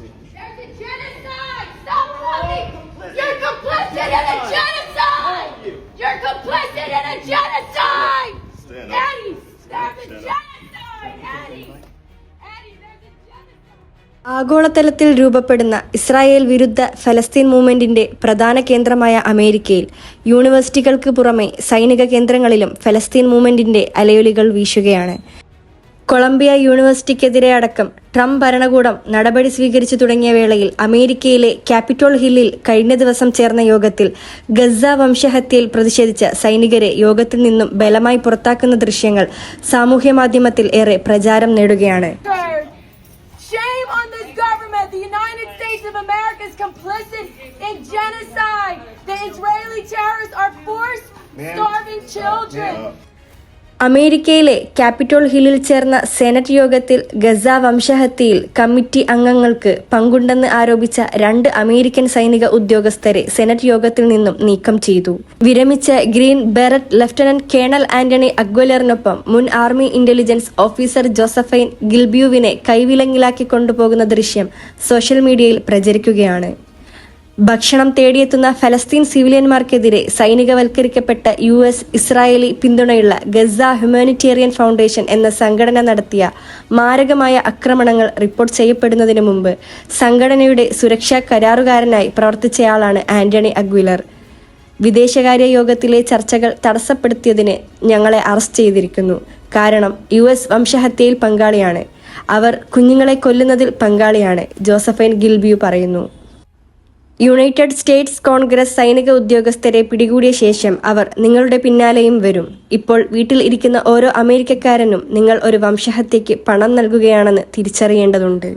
sin. There's a genocide! Stop running! Oh, You're complicit in a genocide! You. You're complicit in a genocide! Stand up. Eddie, there's a genocide! Eddie! Eddie, there's a genocide! ആഗോളതലത്തിൽ രൂപപ്പെടുന്ന Israel വിരുദ്ധ ഫലസ്തീൻ മൂവ്മെന്റിന്റെ പ്രധാന കേന്ദ്രമായ അമേരിക്കയിൽ യൂണിവേഴ്സിറ്റികൾക്ക് പുറമെ സൈനിക കേന്ദ്രങ്ങളിലും ഫലസ്തീൻ മൂവ്മെന്റിന്റെ അലയൊലികൾ വീശുകയാണ് കൊളംബിയ യൂണിവേഴ്സിറ്റിക്കെതിരെ അടക്കം ട്രംപ് ഭരണകൂടം നടപടി സ്വീകരിച്ചു തുടങ്ങിയ വേളയിൽ അമേരിക്കയിലെ ക്യാപിറ്റോൾ ഹില്ലിൽ കഴിഞ്ഞ ദിവസം ചേർന്ന യോഗത്തിൽ ഗസ വംശഹത്യയിൽ പ്രതിഷേധിച്ച സൈനികരെ യോഗത്തിൽ നിന്നും ബലമായി പുറത്താക്കുന്ന ദൃശ്യങ്ങൾ സാമൂഹ്യ മാധ്യമത്തിൽ ഏറെ പ്രചാരം നേടുകയാണ് shame on this government. The United States of America is complicit in genocide. The Israeli terrorists are forced starving children. അമേരിക്കയിലെ ക്യാപിറ്റോൾ ഹില്ലിൽ ചേർന്ന സെനറ്റ് യോഗത്തിൽ ഗസ വംശഹത്യയിൽ കമ്മിറ്റി അംഗങ്ങൾക്ക് പങ്കുണ്ടെന്ന് ആരോപിച്ച രണ്ട് അമേരിക്കൻ സൈനിക ഉദ്യോഗസ്ഥരെ സെനറ്റ് യോഗത്തിൽ നിന്നും നീക്കം ചെയ്തു. വിരമിച്ച green beret lieutenant colonel Anthony അഗ്വലറിനൊപ്പം മുൻ ആർമി ഇന്റലിജൻസ് ഓഫീസർ ജോസഫൈൻ ഗിൽബ്യൂവിനെ കൈവിലങ്ങിലാക്കി കൊണ്ടുപോകുന്ന ദൃശ്യം സോഷ്യൽ മീഡിയയിൽ പ്രചരിക്കുകയാണ്. ഭക്ഷണം തേടിയെത്തുന്ന ഫലസ്തീൻ സിവിലിയന്മാർക്കെതിരെ സൈനികവൽക്കരിക്കപ്പെട്ട യു എസ് ഇസ്രായേലി പിന്തുണയുള്ള ഗസ ഹ്യൂമാനിറ്റേറിയൻ ഫൗണ്ടേഷൻ എന്ന സംഘടന നടത്തിയ മാരകമായ ആക്രമണങ്ങൾ റിപ്പോർട്ട് ചെയ്യപ്പെടുന്നതിന് മുമ്പ് സംഘടനയുടെ സുരക്ഷാ കരാറുകാരനായി പ്രവർത്തിച്ചയാളാണ് ആന്റണി അഗ്വിലർ. വിദേശകാര്യ യോഗത്തിലെ ചർച്ചകൾ തടസ്സപ്പെടുത്തിയതിന് ഞങ്ങളെ അറസ്റ്റ് ചെയ്തിരിക്കുന്നു. കാരണം യു എസ് വംശഹത്യയിൽ പങ്കാളിയാണ്. അവർ കുഞ്ഞുങ്ങളെ കൊല്ലുന്നതിൽ പങ്കാളിയാണ് ജോസഫൈൻ ഗിൽബിയു പറയുന്നു. യുണൈറ്റഡ് സ്റ്റേറ്റ്സ് കോൺഗ്രസ് സൈനിക ഉദ്യോഗസ്ഥരെ പിടികൂടിയ ശേഷം അവർ നിങ്ങളുടെ പിന്നാലെയും വരും. ഇപ്പോൾ വീട്ടിൽ ഇരിക്കുന്ന ഓരോ അമേരിക്കക്കാരനും നിങ്ങൾ ഒരു വംശഹത്യക്ക് പണം നൽകുകയാണെന്ന് തിരിച്ചറിയേണ്ടതുണ്ട്.